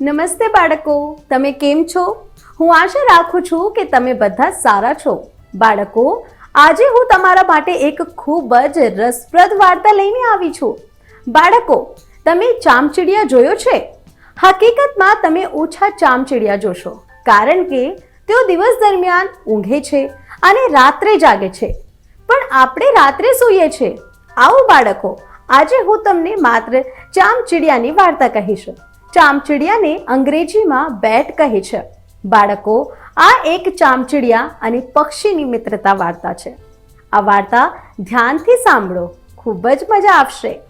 નમસ્તે બાળકો, તમે કેમ છો? હું આશા રાખું છું કે તમે બધા સારા છો. બાળકો, આજે હું તમારા માટે એક ખૂબ જ રસપ્રદ વાર્તા લઈને આવી છું. બાળકો, તમે ચામચીડિયા જોયો છે? હકીકતમાં તમે ઓછા ચામચીડિયા જોશો, કારણ કે તેઓ દિવસ દરમિયાન ઊંઘે છે અને રાત્રે જાગે છે. પણ આપણે રાત્રે સૂઈએ છીએ આવો બાળકો, આજે હું તમને માત્ર ચામચીડિયાની વાર્તા કહીશ. ચામચીડિયાને અંગ્રેજીમાં બેટ કહે છે. બાળકો, આ એક ચામચીડિયા અને પક્ષીની મિત્રતા વાર્તા છે. આ વાર્તા ધ્યાનથી સાંભળો, ખૂબ જ મજા આવશે.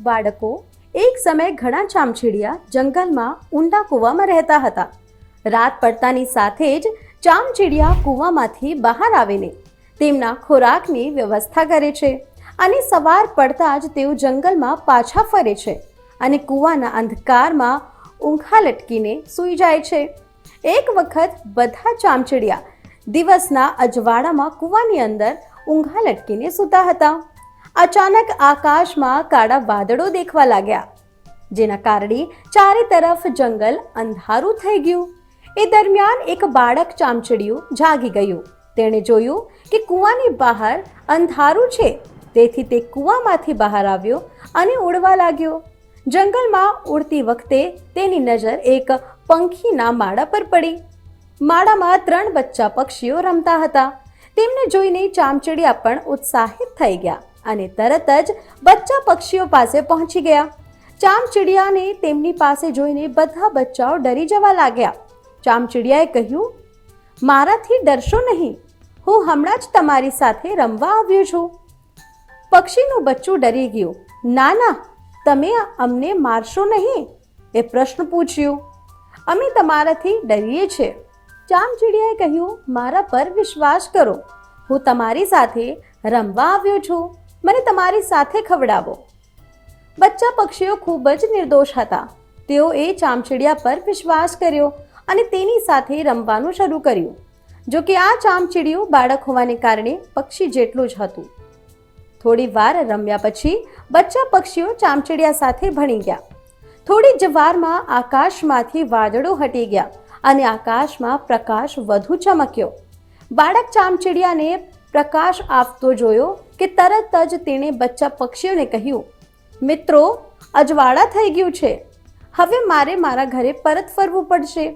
બાળકો, એક સમયે ઘણા ચામચીડિયા જંગલમાં ઊંડા કૂવામાં રહેતા હતા. રાત પડતાની સાથે જ ચામચીડિયા કૂવામાંથી બહાર આવીને તેમના ખોરાકની વ્યવસ્થા કરે છે અને સવાર પડતા જ તેઓ જંગલમાં પાછા ફરે છે. અને કૂવાના અંધકારમાં ઊંઘા લટકીને સૂઈ જાય છે. એક વખત બધા ચામચડિયા દિવસના અજવાળામાં કૂવાની અંદર ઊંઘા લટકીને સૂતા હતા. અચાનક આકાશમાં કાળા વાદળો દેખવા લાગ્યા, જેના કારણે ચારે તરફ જંગલ અંધારું થઈ ગયું. એ દરમિયાન એક બાળક ચામચડિયું જાગી ગયું. તેણે જોયું કે કૂવાની બહાર અંધારું છે. તેથી તે કૂવામાંથી બહાર આવ્યો અને ઉડવા લાગ્યો. જંગલમાં ઉડતી વખતે તેની નજર એક પંખીના માળા પર પડી. માળામાં ત્રણ બચ્ચા પક્ષીઓ રમતા હતા. તેમને જોઈને ચામચડિયા પણ ઉત્સાહિત થઈ ગયા અને તરત જ બચ્ચા પક્ષીઓ પાસે પહોંચી ગયા. ચામચિડિયાને તેમની પાસે જોઈને બધા બચ્ચાઓ ડરી જવા લાગ્યા. ચામચિડિયાએ કહ્યું, મારાથી ડરશો નહીં. હું હમણાં જ તમારી સાથે રમવા આવ્યો છું. પક્ષીનું બચ્ચું ડરી ગયું. ના ના તમે અમને મારશો નહીં? એ પ્રશ્ન પૂછ્યો. અમે તમારાથી ડરીએ છીએ. ચામચીડિયાએ કહ્યું, મારા પર વિશ્વાસ કરો. હું તમારી સાથે રમવા આવ્યો છું. મને તમારી સાથે ખવડાવો. બચ્ચા પક્ષીઓ ખૂબ જ નિર્દોષ હતા. તેઓ એ ચામચીડિયા પર વિશ્વાસ કર્યો અને તેની સાથે રમવાનું શરૂ કર્યું. જો કે આ ચામચીડિયું બાળક હોવાને કારણે પક્ષી જેટલું જ હતું. થોડી વાર રમ્યા પછી બચ્ચા પક્ષીઓ ચામચીડિયા સાથે ભણી ગયા. થોડી જ વારમાં આકાશમાંથી વાદળો હટી ગયા અને આકાશમાં પ્રકાશ વધુ ચમક્યો. બાળક ચામચીડિયાને પ્રકાશ આપતો જોયો કે તરત જ તેણે બચ્ચા પક્ષીઓને કહ્યું, મિત્રો, અજવાળા થઈ ગયું છે. હવે મારે મારા ઘરે પરત ફરવું પડશે,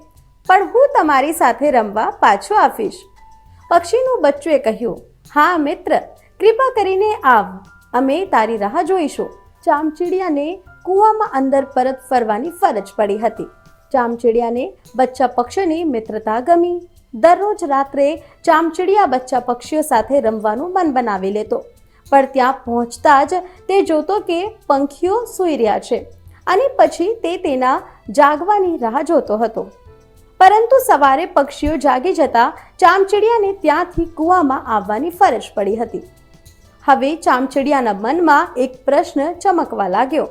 પણ હું તમારી સાથે રમવા પાછો આપીશ પક્ષીનું બચ્ચુએ કહ્યું, હા, મિત્ર. કૃપા કરીને આવ. અમે તારી રાહ જોઈશું. ચામચીડિયાને કૂવામાં અંદર પરત ફરવાની ફરજ પડી હતી. ચામચીડિયાને બચ્ચા પક્ષીઓની મિત્રતા ગમી. દરરોજ રાત્રે ચામચીડિયા બચ્ચા પક્ષીઓ સાથે રમવાનું મન બનાવી લેતો. પણ ત્યાં પહોંચતા જ તે જોતો કે પંખીઓ સૂઈ રહ્યા છે અને પછી તે તેના જાગવાની રાહ જોતો હતો. પરંતુ સવારે પક્ષીઓ જાગી જતા ચામચીડિયાને ત્યાંથી કૂવામાં આવવાની ફરજ પડી હતી. હવે ચામચડિયાના મનમાં એક પ્રશ્ન ચમકવા લાગ્યો.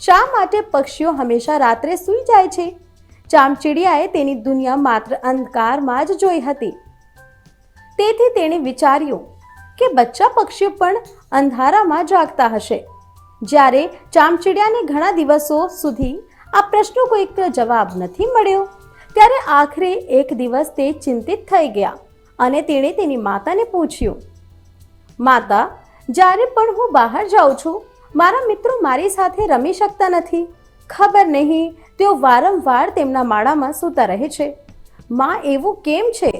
શા માટે પક્ષીઓ હંમેશા રાત્રે સૂઈ જાય છે? ચામચીડિયાએ તેની દુનિયા માત્ર અંધકારમાં જ જોઈ હતી. તેથી તેણે વિચાર્યું કે બચ્ચા પક્ષીઓ પણ અંધારામાં જાગતા હશે. જ્યારે ચામચીડિયાને ઘણા દિવસો સુધી આ પ્રશ્નો કોઈક જવાબ નથી મળ્યો, ત્યારે આખરે એક દિવસ તે ચિંતિત થઈ ગયા અને તેણે તેની માતાને પૂછ્યું, માતા જ્યારે પણ હું બહાર જાઉં છું, મારા મિત્રો મારી સાથે રમી શકતા નથી. ખબર નહીં, તેઓ વારંવાર તેમના માળામાં સૂતા રહે છે. માં એવું કેમ છે?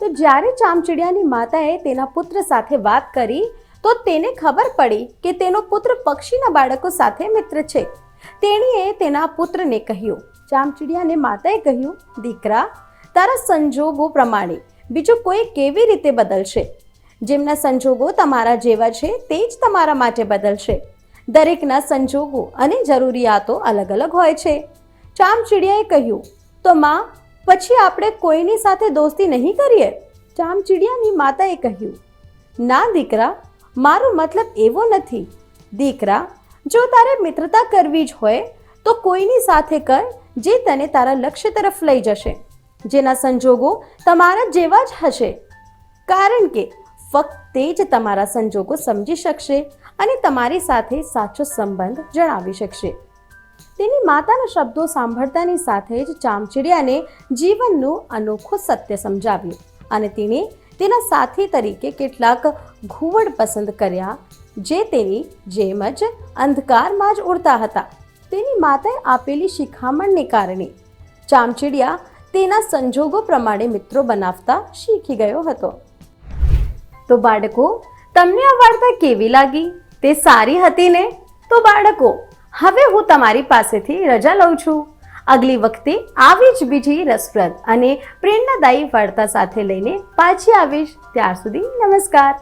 તો જ્યારે ચામચીડિયાની માતાએ તેના પુત્ર સાથે વાત કરી, તો તેને ખબર પડી કે તેનો પુત્ર પક્ષીના બાળકો સાથે મિત્ર છે. તેણીએ તેના પુત્રને કહ્યું, ચામચીડિયાને માતાએ કહ્યું, દીકરા, તારા સંજોગો પ્રમાણે બીજું કોઈ કેવી રીતે બદલશે? જેમના સંજોગો તમારા જેવા છે, તે જ તમારા માટે બદલશે. દરેકના સંજોગો અને જરૂરિયાતો અલગ અલગ હોય છે. ચામચીડિયાએ કહ્યું, તો માં, પછી આપણે કોઈની સાથે દોસ્તી નહીં કરીએ? ચામચીડિયાની માતાએ કહ્યું, ના દીકરા, મારો મતલબ એવો નથી. દીકરા, જો તારે મિત્રતા કરવી જ હોય, તો કોઈની સાથે કર જે તને તારા લક્ષ્ય તરફ લઈ જશે. જેના સંજોગો તમારા જેવા જ હશે. કારણ કે ફક્ત તે જ તમારા સંજોગો સમજી શકશે અને તમારી સાથે સાચો સંબંધ જણાવી શકશે. તેની માતાના શબ્દો સાંભળતાની સાથે જ ચામચીડિયાને જીવનનું અનોખું સત્ય સમજાવ્યું અને તેણે તેના સાથી તરીકે કેટલાક ઘુવડ પસંદ કર્યા જે તેની જેમ જ અંધકારમાં જ ઉડતા હતા. તેની માતાએ આપેલી શિખામણને કારણે ચામચીડિયા તેના સંજોગો પ્રમાણે મિત્રો બનાવતા શીખી ગયો હતો. તો બાળકો, તમને આ વાર્તા કેવી લાગી? તે સારી હતી ને? તો બાળકો, હવે હું તમારી પાસેથી રજા લઉં છું. અગલી વખતે આવી જ બીજી રસપ્રદ અને પ્રેરણાદાયી વાર્તા સાથે લઈને પાછી આવીશ. ત્યાર સુધી નમસ્કાર.